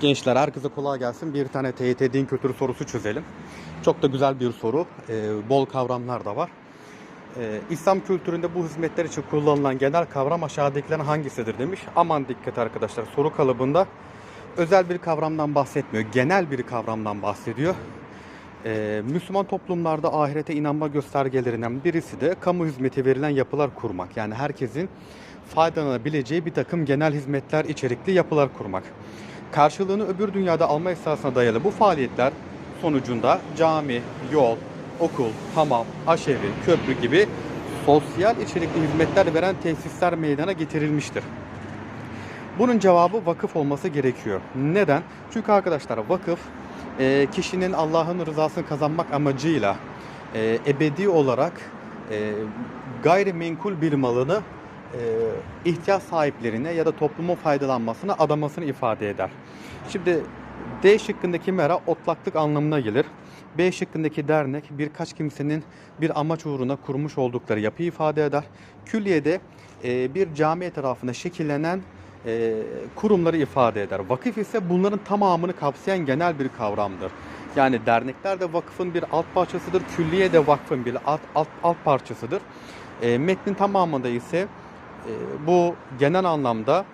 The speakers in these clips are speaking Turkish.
Gençler herkese kolay gelsin. Bir tane TYT din kültürü sorusu çözelim. Çok da güzel bir soru. Ee, bol kavramlar da var. Ee, İslam kültüründe bu hizmetler için kullanılan genel kavram aşağıdakilerin hangisidir demiş. Aman dikkat arkadaşlar soru kalıbında özel bir kavramdan bahsetmiyor. Genel bir kavramdan bahsediyor. Ee, Müslüman toplumlarda ahirete inanma göstergelerinden birisi de kamu hizmeti verilen yapılar kurmak. Yani herkesin faydalanabileceği bir takım genel hizmetler içerikli yapılar kurmak. Karşılığını öbür dünyada alma esasına dayalı bu faaliyetler sonucunda cami, yol, okul, hamam, aşevi, köprü gibi sosyal içerikli hizmetler veren tesisler meydana getirilmiştir. Bunun cevabı vakıf olması gerekiyor. Neden? Çünkü arkadaşlar vakıf e, kişinin Allah'ın rızasını kazanmak amacıyla e, ebedi olarak e, gayrimenkul bir malını e, ihtiyaç sahiplerine ya da toplumun faydalanmasına adamasını ifade eder. Şimdi D şıkkındaki mera otlaklık anlamına gelir. B şıkkındaki dernek birkaç kimsenin bir amaç uğruna kurmuş oldukları yapıyı ifade eder. Külliyede e, bir cami etrafında şekillenen e, kurumları ifade eder. Vakıf ise bunların tamamını kapsayan genel bir kavramdır. Yani dernekler de vakıfın bir alt parçasıdır. Külliye de vakfın bir alt, alt, alt parçasıdır. E, metnin tamamında ise bu genel anlamda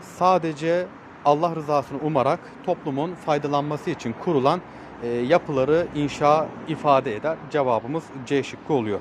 sadece Allah rızasını umarak toplumun faydalanması için kurulan e, yapıları inşa ifade eder. Cevabımız C şıkkı oluyor.